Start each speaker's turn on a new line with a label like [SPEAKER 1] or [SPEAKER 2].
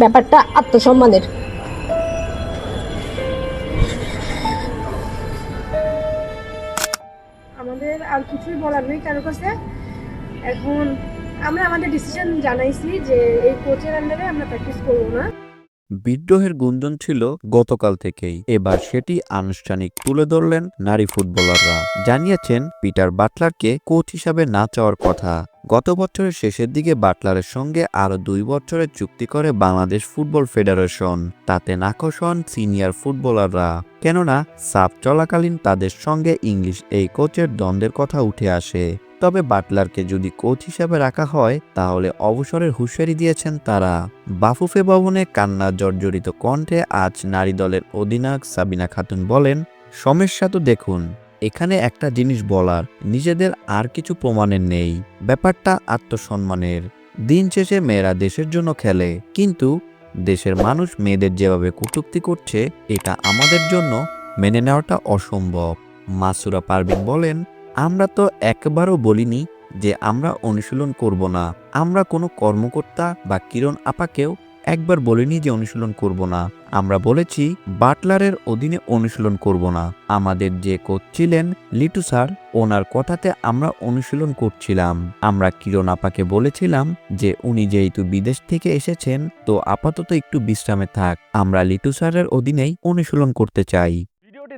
[SPEAKER 1] ব্যাপারটা আত্মসম্মানের।
[SPEAKER 2] আমাদের আর কিছুই বলার নেই, কারও কাছে। এখন আমরা আমাদের ডিসিশন জানাইছি যে এই কোচের আন্ডারে আমরা প্র্যাকটিস করব না।
[SPEAKER 3] বিদ্রোহের গুঞ্জন ছিল গতকাল থেকেই। এবার সেটি আনুষ্ঠানিক তুলে ধরলেন নারী ফুটবলাররা। জানিয়েছেন পিটার বাটলারকে কোচ হিসাবে না চাওয়ার কথা। গত বছরের শেষের দিকে বাটলারের সঙ্গে আরও দুই বছরের চুক্তি করে বাংলাদেশ ফুটবল ফেডারেশন। তাতে নাকশ হন সিনিয়র ফুটবলাররা। কেননা, সাফ চলাকালীন তাদের সঙ্গে ইংলিশ এই কোচের দ্বন্দ্বের কথা উঠে আসে। তবে বাটলারকে যদি কোচ হিসাবে রাখা হয়, তাহলে অবসরের হুঁশিয়ারি দিয়েছেন তারা। বাফুফে ভবনে কান্না জর্জরিত কণ্ঠে আজ নারী দলের অধিনায়ক সাবিনা খাতুন বলেন, সমস্যা তো দেখুন, এখানে একটা জিনিস বলার, নিজেদের আর কিছু প্রমাণের নেই। ব্যাপারটা আত্মসম্মানের। দিন শেষে মেয়েরা দেশের জন্য খেলে, কিন্তু দেশের মানুষ মেয়েদের যেভাবে কটূক্তি করছে, এটা আমাদের জন্য মেনে নেওয়াটা অসম্ভব। মাসুরা পারভিন বলেন আমরা তো একবারও বলিনি যে আমরা অনুশীলন করব না। আমরা কোনো কর্মকর্তা বা কিরণ আপাকেও একবার বলিনি যে অনুশীলন করব না। আমরা বলেছি, বাটলারের অধীনে অনুশীলন করব না। আমাদের যে কোচ ছিলেন লিটু স্যার, ওনার কথাতে আমরা অনুশীলন করছিলাম। আমরা কিরণ আপাকে বলেছিলাম যে উনি যেহেতু বিদেশ থেকে এসেছেন, তো আপাতত একটু বিশ্রামে থাক। আমরা লিটু স্যারের অধীনেই অনুশীলন করতে চাই।